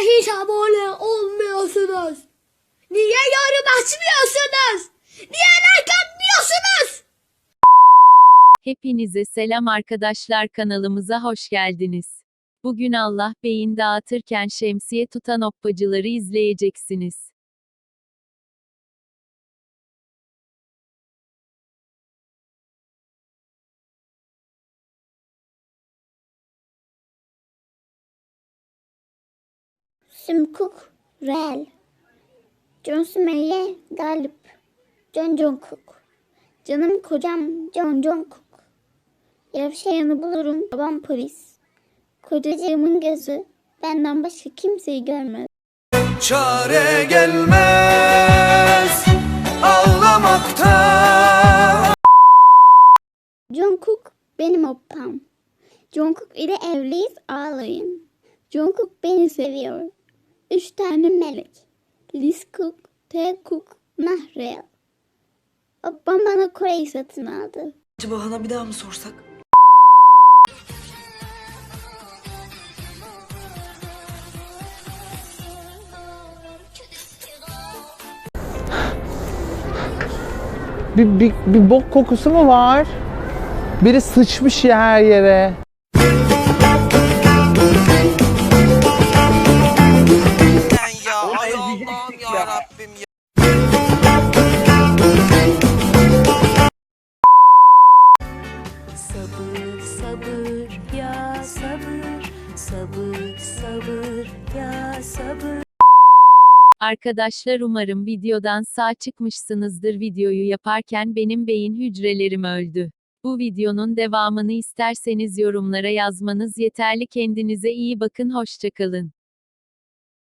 Hiç abone olmuyorsunuz? Niye yorum açmıyorsunuz? Niye like atmıyorsunuz? Hepinize selam arkadaşlar kanalımıza hoş geldiniz. Bugün Allah beyin dağıtırken şemsiye tutan oppacıları izleyeceksiniz. Simcook, Rel. John Sümeyye, Galip. John Jungkook. Canım kocam John Jungkook. Yavşayanı bulurum babam polis. Kocacığımın gözü benden başka kimseyi görmez. çare gelmez ağlamaktan. Jungkook benim oppam. Jungkook ile evliyiz ağlayın. Jungkook beni seviyor. Üç tane melek. Liz Cook, Tae Cook, Nahrel. Oppam bana Kore'yi satın aldı. Acaba Han'a bir daha mı sorsak? Bir, bir, bir bok kokusu mu var? Biri sıçmış ya her yere. Sabır ya sabır sabır sabır ya sabır Arkadaşlar umarım videodan sağ çıkmışsınızdır. Videoyu yaparken benim beyin hücrelerim öldü. Bu videonun devamını isterseniz yorumlara yazmanız yeterli. Kendinize iyi bakın. Hoşçakalın.